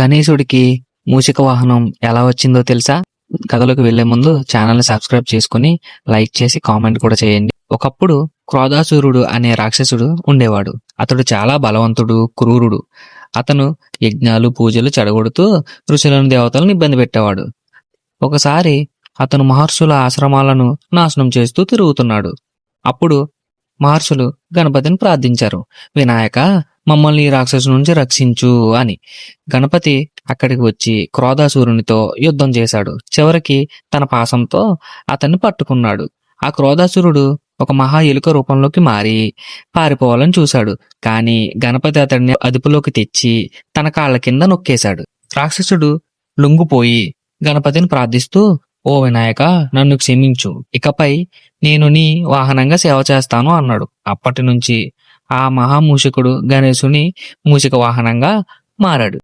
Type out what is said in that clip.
గణేశుడికి మూషిక వాహనం ఎలా వచ్చిందో తెలుసా? కథలోకి వెళ్ళే ముందు ఛానల్ని సబ్స్క్రైబ్ చేసుకుని లైక్ చేసి కామెంట్ కూడా చేయండి. ఒకప్పుడు క్రోధాసురుడు అనే రాక్షసుడు ఉండేవాడు. అతడు చాలా బలవంతుడు క్రూరుడు. అతను యజ్ఞాలు పూజలు చెడగొడుతూ ఋషులను దేవతలను ఇబ్బంది పెట్టేవాడు. ఒకసారి అతను మహర్షుల ఆశ్రమాలను నాశనం చేస్తూ తిరుగుతున్నాడు. అప్పుడు మహర్షులు గణపతిని ప్రార్థించారు. వినాయక మమ్మల్ని రాక్షసు నుంచి రక్షించు అని. గణపతి అక్కడికి వచ్చి క్రోధాసురునితో యుద్ధం చేశాడు. చివరికి తన పాసంతో అతన్ని పట్టుకున్నాడు. ఆ క్రోధాసురుడు ఒక మహా ఎలుక రూపంలోకి మారి పారిపోవాలని చూశాడు. కానీ గణపతి అతడిని అదుపులోకి తెచ్చి తన కాళ్ళ కింద నొక్కేశాడు. రాక్షసుడు లొంగిపోయి గణపతిని ప్రార్థిస్తూ ఓ వినాయక నన్ను క్షమించు. ఇకపై నేను నీ వాహనంగా సేవ చేస్తాను అన్నాడు. అప్పటి నుంచి ఆ మహామూషికుడు గణేశుని మూషిక వాహనంగా మారాడు.